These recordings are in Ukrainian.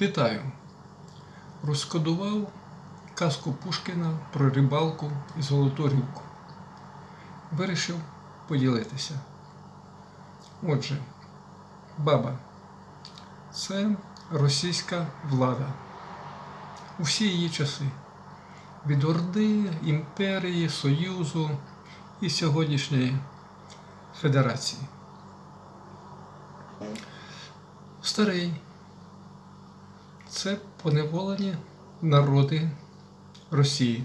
Вітаю! Розкодував казку Пушкіна про рибалку і золоту рибку. Вирішив поділитися. Отже, баба це російська влада. У всі її часи. Від Орди, імперії, Союзу і сьогоднішньої Федерації. Старий це поневолені народи Росії.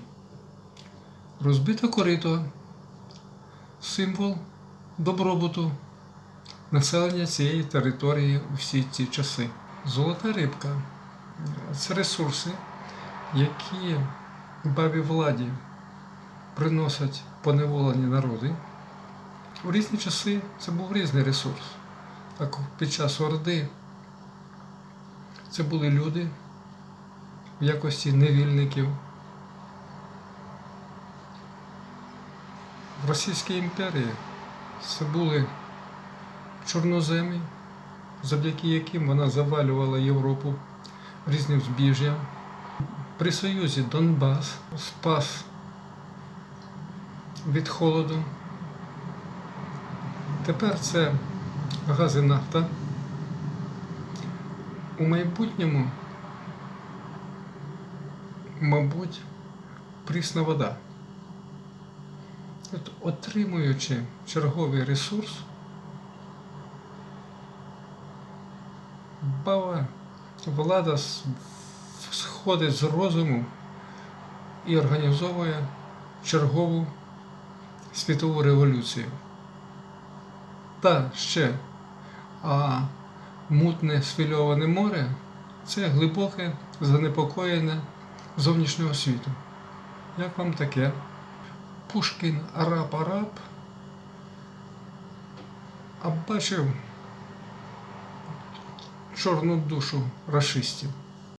Розбите корито символ добробуту населення цієї території у всі ці часи. Золота рибка це ресурси, які бабі владі приносять поневолені народи. У різні часи це був різний ресурс. Так під час Орди це були люди в якості невільників. В Російській імперії це були чорноземи, завдяки яким вона завалювала Європу різним збіжжям. При Союзі Донбас спас від холоду. Тепер це газ і нафта. У майбутньому, мабуть, прісна вода. От, отримуючи черговий ресурс, влада сходить з розуму і організовує чергову світову революцію. Та ще, а мутне сфільоване море це глибоке занепокоєння зовнішнього світу. Як вам таке? Пушкін араб араб, а бачив чорну душу рашистів.